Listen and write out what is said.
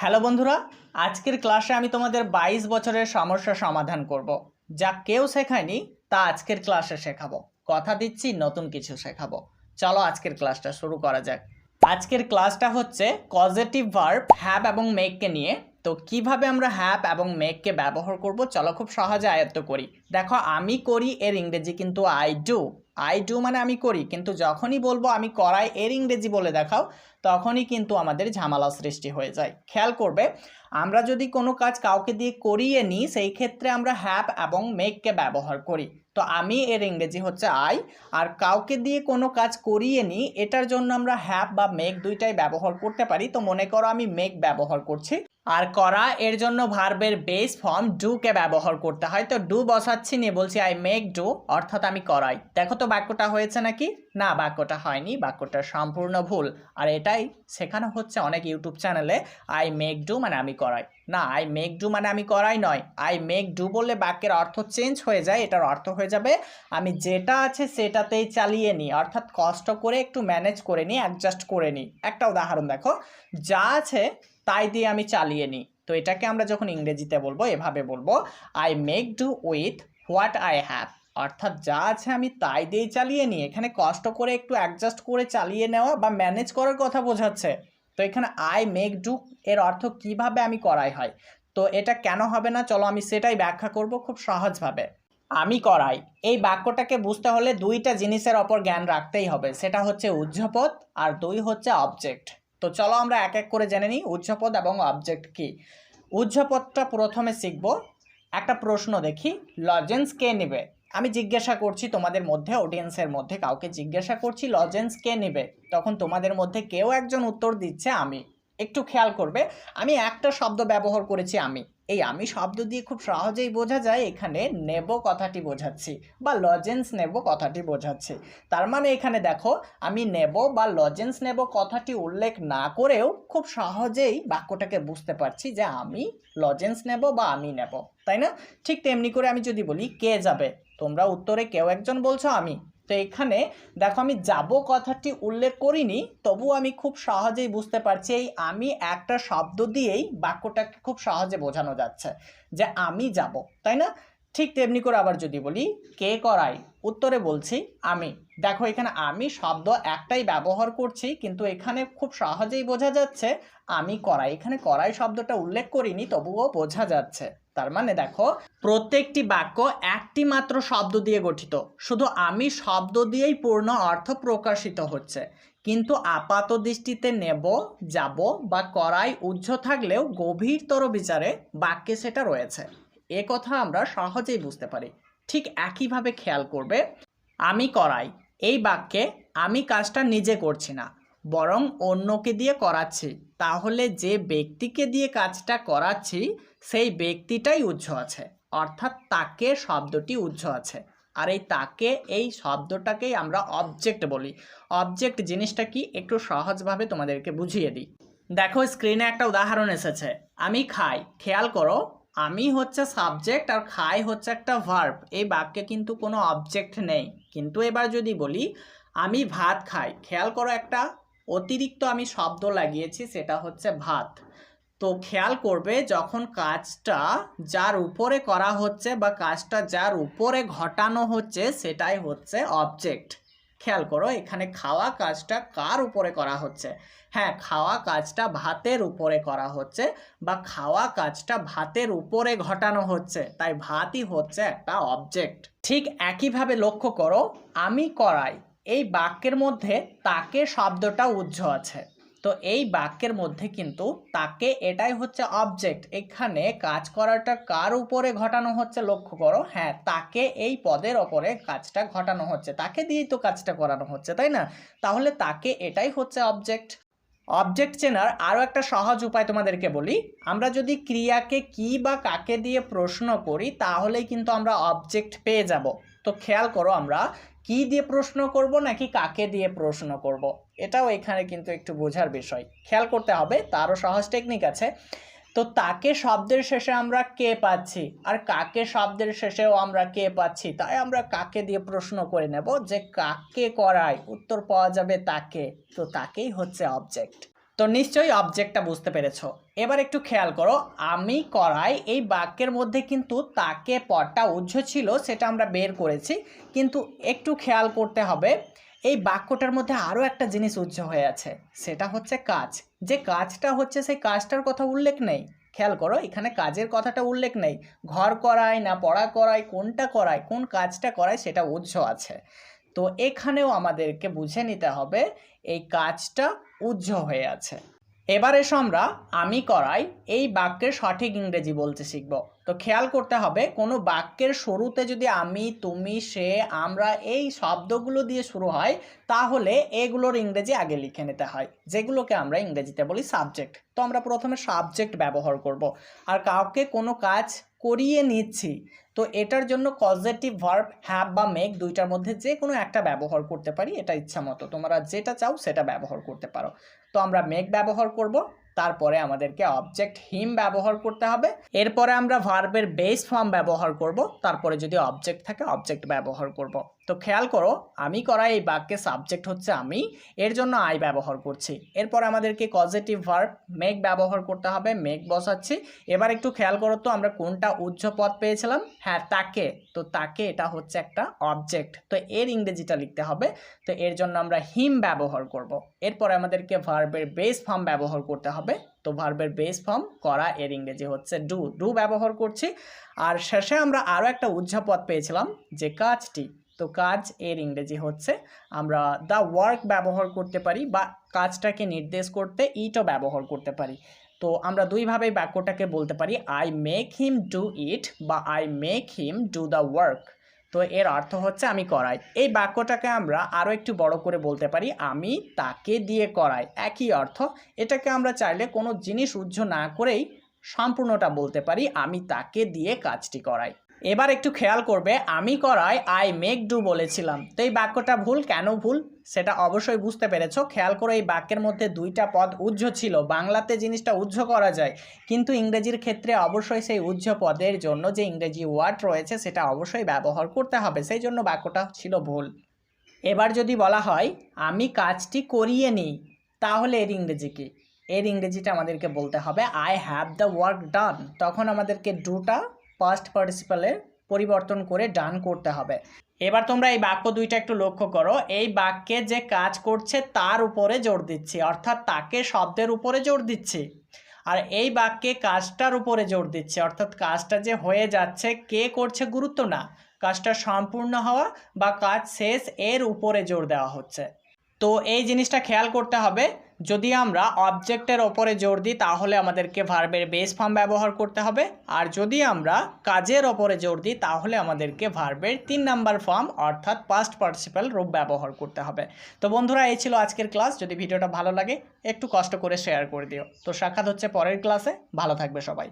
Hello বন্ধুরা, আজকের ক্লাসে আমি তোমাদের বাইশ বছরের সমস্যা সমাধান করব। যা কেউ শেখায়নি, তা আজকের ক্লাসে শেখাবো। কথা দিচ্ছি, নতুন কিছু শেখাবো। চলো আজকের ক্লাসটা শুরু করা যাক। আজকের ক্লাসটা হচ্ছে পজিটিভ ভার্ব হ্যাপ এবং মেককে নিয়ে। তো কীভাবে আমরা হ্যাপ এবং মেককে ব্যবহার করব, চলো খুব সহজে আয়ত্ত করি। দেখো, আমি করি, এর ইংরেজি কিন্তু আই ডু আই ডু মানে আমি করি, কিন্তু যখনই বলব আমি করাই, এর ইংরেজি বলে দেখাও, তখনই কিন্তু আমাদের ঝামেলা সৃষ্টি হয়ে যায়। খেয়াল করবে, আমরা যদি কোনো কাজ কাউকে দিয়ে করিয়ে নিই, সেই ক্ষেত্রে আমরা হ্যাপ এবং মেককে ব্যবহার করি। তো আমি এর ইংরেজি হচ্ছে আই আর কাউকে দিয়ে কোনো কাজ করিয়ে নিই, এটার জন্য আমরা হ্যাপ বা মেক দুইটাই ব্যবহার করতে পারি। তো মনে করো আমি মেক ব্যবহার করছি। আর করা, এর জন্য ভার্বের বেস ফর্ম ডুকে ব্যবহার করতে হয়। তো ডু বসাচ্ছি, নিয়ে বলছি আই মেক ডু অর্থাৎ আমি করাই। দেখো তো বাক্যটা হয়েছে নাকি? না, বাক্যটা হয়নি, বাক্যটা সম্পূর্ণ ভুল। আর এটাই শেখানো হচ্ছে অনেক ইউটিউব চ্যানেলে আই মেক ডু মানে আমি করাই। না আই মেক ডু মানে আমি করাই নয়। আই মেক ডু বললে বাক্যের অর্থ চেঞ্জ হয়ে যায়, এটার অর্থ হয়ে যাবে, আমি যেটা আছে সেটাতেই চালিয়ে নিই অর্থাৎ কষ্ট করে একটু ম্যানেজ করে নিই অ্যাডজাস্ট করে নিই একটা উদাহরণ দেখো। যা আছে তাই দিয়ে আমি চালিয়ে নিই। তো এটাকে আমরা যখন ইংরেজিতে বলব, এভাবে বলব I make do with what I have অর্থাৎ যা আছে আমি তাই দিয়েই চালিয়ে নিই। এখানে কষ্ট করে একটু অ্যাডজাস্ট করে চালিয়ে নেওয়া বা ম্যানেজ করার কথা বোঝাচ্ছে। তো এখানে আই মেক ডু এর অর্থ কীভাবে আমি করাই হয়? তো এটা কেন হবে না? চলো আমি সেটাই ব্যাখ্যা করব খুব সহজভাবে। আমি করাই। এই বাক্যটাকে বুঝতে হলে দুইটা জিনিসের ওপর জ্ঞান রাখতেই হবে। সেটা হচ্ছে উজ্জপদ আর দুই হচ্ছে অবজেক্ট তো চলো আমরা এক এক করে জেনে নিই উজ্জপদ এবং অবজেক্ট কি। উজ্জপদটা প্রথমে শিখব। একটা প্রশ্ন দেখি লজেন্স কে নেবে? আমি জিজ্ঞাসা করছি তোমাদের মধ্যে অডিয়েন্সের মধ্যে, কাউকে জিজ্ঞাসা করছি লজেন্স কে নেবে? তখন তোমাদের মধ্যে কেউ একজন উত্তর দিচ্ছে আমি। একটু খেয়াল করবে, আমি একটা শব্দ ব্যবহার করেছি আমি। এই আমি শব্দ দিয়ে খুব সহজেই বোঝা যায় এখানে নেব কথাটি বোঝাচ্ছি বা লজেন্স নেব কথাটি বোঝাচ্ছি। তার মানে এখানে দেখো, আমি নেব বা লজেন্স নেব কথাটি উল্লেখ না করেও খুব সহজেই বাক্যটাকে বুঝতে পারছি যে আমি লজেন্স নেব বা আমি নেব, তাই না? ঠিক তেমনি করে আমি যদি বলি, কে যাবে? তোমরা উত্তরে কেউ একজন বলছো, আমি। তো এখানে দেখো আমি যাব কথাটি উল্লেখ করিনি তবু আমি খুব সহজেই বুঝতে পারছি এই আমি একটা শব্দ দিয়েই বাক্যটাকে খুব সহজে বোঝানো যাচ্ছে যে আমি যাব, তাই না? ঠিক তেমনি করে আবার যদি বলি, কে করাই? উত্তরে বলছি, আমি। দেখো এখানে আমি শব্দ একটাই ব্যবহার করছি, কিন্তু এখানে খুব সহজেই বোঝা যাচ্ছে আমি করাই। এখানে করাই শব্দটা উল্লেখ করিনি, তবুও বোঝা যাচ্ছে। তার মানে দেখো, প্রত্যেকটি বাক্য একটি মাত্র শব্দ দিয়ে গঠিত। শুধু আমি শব্দ দিয়েই পূর্ণ অর্থ প্রকাশিত হচ্ছে। কিন্তু আপাত দৃষ্টিতে নেব, যাব বা করাই উজ্জ থাকলেও গভীরতর বিচারে বাক্যে সেটা রয়েছে। এ কথা আমরা সহজেই বুঝতে পারি। ঠিক একইভাবে খেয়াল করবে, আমি করাই, এই বাক্যে আমি কাজটা নিজে করছি না। বরং অন্যকে দিয়ে করাচ্ছি। তাহলে যে ব্যক্তিকে দিয়ে কাজটা করাচ্ছি, সেই ব্যক্তিটাই উজ্জ আছে। অর্থাৎ তাকে শব্দটি উজ্জ আছে। আর এই তাকে, এই শব্দটাকেই আমরা অবজেক্ট বলি। অবজেক্ট জিনিসটা কি? একটু সহজভাবে তোমাদেরকে বুঝিয়ে দিই। দেখো স্ক্রিনে একটা উদাহরণ এসেছে। আমি খাই, খেয়াল করো, আমি হচ্ছে সাবজেক্ট আর খাই হচ্ছে একটা ভার্ব এই বাক্যে কিন্তু কোনো অবজেক্ট নেই। কিন্তু এবার যদি বলি, আমি ভাত খাই, খেয়াল করো একটা অতিরিক্ত আমি শব্দ লাগিয়েছি, সেটা হচ্ছে ভাত। তো খেয়াল করবে, যখন কাজটা যার উপরে করা হচ্ছে বা কাজটা যার উপরে ঘটানো হচ্ছে, সেটাই হচ্ছে অবজেক্ট খেয়াল করো, এখানে খাওয়া কাজটা কার উপরে করা হচ্ছে? হ্যাঁ খাওয়া কাজটা ভাতের উপরে করা হচ্ছে বা খাওয়া কাজটা ভাতের উপরে ঘটানো হচ্ছে। তাই ভাতই হচ্ছে একটা অবজেক্ট ঠিক একইভাবে লক্ষ্য করো, আমি করাই এই বাক্যের মধ্যে তাকে শব্দটা উজ্জ আছে। তো এই বাক্যের মধ্যে কিন্তু তাকে এটাই হচ্ছে অবজেক্ট এখানে কাজ করাটা কার উপরে ঘটানো হচ্ছে লক্ষ্য করো। হ্যাঁ তাকে এই পদের ওপরে কাজটা ঘটানো হচ্ছে, তাকে দিয়েই তো কাজটা করানো হচ্ছে, তাই না? তাহলে তাকে এটাই হচ্ছে অবজেক্ট অবজেক্ট চেনার আরও একটা সহজ উপায় তোমাদেরকে বলি। আমরা যদি ক্রিয়াকে কি বা কাকে দিয়ে প্রশ্ন করি, তাহলেই কিন্তু আমরা অবজেক্ট পেয়ে যাব। তো খেয়াল করো আমরা কি দিয়ে প্রশ্ন করব নাকি কাকে দিয়ে প্রশ্ন করব? এটাও এখানে কিন্তু একটু বোঝার বিষয়। খেয়াল করতে হবে, তারও সহজ টেকনিক আছে। তো তাকে শব্দের শেষে আমরা কে পাচ্ছি? আর কাকে শব্দের শেষেও আমরা কে পাচ্ছি? তাই আমরা কাকে দিয়ে প্রশ্ন করে নেব? যে কাকে করায়, উত্তর পাওয়া যাবে তাকে। তো তাকেই হচ্ছে অবজেক্ট তো নিশ্চয়ই অবজেক্টটা বুঝতে পেরেছ। এবার একটু খেয়াল করো, আমি করাই এই বাক্যের মধ্যে কিন্তু তাকে, পদটা উজ্জ্ব ছিল সেটা আমরা বের করেছি। কিন্তু একটু খেয়াল করতে হবে, এই বাক্যটার মধ্যে আরও একটা জিনিস উজ্জ্ব হয়ে আছে, সেটা হচ্ছে কাজ। যে কাজটা হচ্ছে সেই কাজটার কথা উল্লেখ নেই। খেয়াল করো, এখানে কাজের কথাটা উল্লেখ নেই। ঘর করায় না পড়া করায় কোনটা করায় কোন কাজটা করায় সেটা উজ্জ্ব আছে। তো এখানেও আমাদেরকে বুঝে নিতে হবে এই কাজটা উজ্জ হয়ে আছে। এবার এসো আমরা, আমি করাই এই বাক্যের সঠিক ইংরেজি বলতে শিখব। তো খেয়াল করতে হবে, কোনো বাক্যের শুরুতে যদি আমি, তুমি, সে, আমরা এই শব্দগুলো দিয়ে শুরু হয়, তাহলে এগুলোর ইংরেজি আগে লিখে নিতে হয়, যেগুলোকে আমরা ইংরেজিতে বলি সাবজেক্ট তো আমরা প্রথমে সাবজেক্ট ব্যবহার করব। আর কাউকে কোনো কাজ করিয়ে নিচ্ছি, তো এটার জন্য পজিটিভ ভার্ব হ্যাভ বা মেক দুইটার মধ্যে যে কোনো একটা ব্যবহার করতে পারি, এটা ইচ্ছা মতো তোমরা যেটা চাও সেটা ব্যবহার করতে পারো। তো আমরা মেক ব্যবহার করব। তারপরে আমাদেরকে অবজেক্ট হিম ব্যবহার করতে হবে। এরপরে আমরা ভার্বের বেস ফর্ম ব্যবহার করব। তারপরে যদি অবজেক্ট থাকে অবজেক্ট ব্যবহার করব। তো খেয়াল করো, আমি করা এই বাক্যে সাবজেক্ট হচ্ছে আমি, এর জন্য আই ব্যবহার করছি। এরপর আমাদেরকে পজিটিভ ভার্ব মেক ব্যবহার করতে হবে মেক বসাচ্ছি। এবার একটু খেয়াল করো তো, আমরা কোনটা উজ্জ্ব পদ পেয়েছিলাম? হ্যাঁ তাকে। তো তাকে এটা হচ্ছে একটা অবজেক্ট তো এর ইংরেজিটা লিখতে হবে। তো এর জন্য আমরা হিম ব্যবহার করব। এরপরে আমাদেরকে ভার্বের বেস ফর্ম ব্যবহার করতে হবে। তো ভার্বের বেস ফর্ম করা, এর ইংরেজি হচ্ছে ডু ডু ব্যবহার করছি। আর শেষে আমরা আরও একটা উজ্জ্বপদ পেয়েছিলাম, যে কাজটি। তো কাজ এর ইংরেজি হচ্ছে। আমরা দ্য ওয়ার্ক ব্যবহার করতে পারি বা কাজটাকে নির্দেশ করতে ইটও ব্যবহার করতে পারি। তো আমরা দুইভাবেই বাক্যটাকে বলতে পারি। I make him do it বা I make him do the work তো এর অর্থ হচ্ছে আমি করাই। এই বাক্যটাকে আমরা আরও একটু বড় করে বলতে পারি। আমি তাকে দিয়ে করাই। একই অর্থ, এটাকে আমরা চাইলে কোনো জিনিস উজ্জ্ব না করেই সম্পূর্ণটা বলতে পারি। আমি তাকে দিয়ে কাজটি করাই। এবার একটু খেয়াল করবে, আমি করাই আই মেক ডু বলেছিলাম। তো এই বাক্যটা ভুল? কেন ভুল? সেটা অবশ্যই বুঝতে পেরেছ। খেয়াল করে, এই বাক্যের মধ্যে দুইটা পদ উজ্জ্ব ছিল। বাংলাতে জিনিসটা উজ্জ্ব করা যায়, কিন্তু ইংরেজির ক্ষেত্রে অবশ্যই সেই উজ্জ্ব পদের জন্য যে ইংরেজি ওয়ার্ড রয়েছে, সেটা অবশ্যই ব্যবহার করতে হবে। সেই জন্য বাক্যটা ছিল ভুল। এবার যদি বলা হয়, আমি কাজটি করিয়ে নিই, তাহলে এর ইংরেজি কি? এর ইংরেজিটা আমাদেরকে বলতে হবে I have the work done তখন আমাদেরকে ডুটা পাস্ট পার্টিসিপালের পরিবর্তন করে ডান করতে হবে। এবার তোমরা এই বাক্য দুইটা একটু লক্ষ্য করো। এই বাক্যে যে কাজ করছে তার উপরে জোর দিচ্ছি, অর্থাৎ তাকে শব্দের উপরে জোর দিচ্ছি। আর এই বাক্যে কাজটার উপরে জোর দিচ্ছে, অর্থাৎ কাজটা যে হয়ে যাচ্ছে, কে করছে গুরুত্ব না। কাজটা সম্পূর্ণ হওয়া বা কাজ শেষ এর উপরে জোর দেওয়া হচ্ছে। তো এই জিনিসটা খেয়াল করতে হবে। যদি আমরা অবজেক্টের ওপরে জোর দিই, তাহলে আমাদেরকে ভার্বের বেস ফর্ম ব্যবহার করতে হবে। আর যদি আমরা কাজের ওপরে জোর দিই, তাহলে আমাদেরকে ভার্বের তিন নাম্বার ফর্ম অর্থাৎ পাস্ট পার্টিসিপাল রূপ ব্যবহার করতে হবে। তো বন্ধুরা, এই ছিল আজকের ক্লাস যদি ভিডিওটা ভালো লাগে, একটু কষ্ট করে শেয়ার করে দিও। তো সাক্ষাৎ হচ্ছে পরের ক্লাসে ভালো থাকবে সবাই।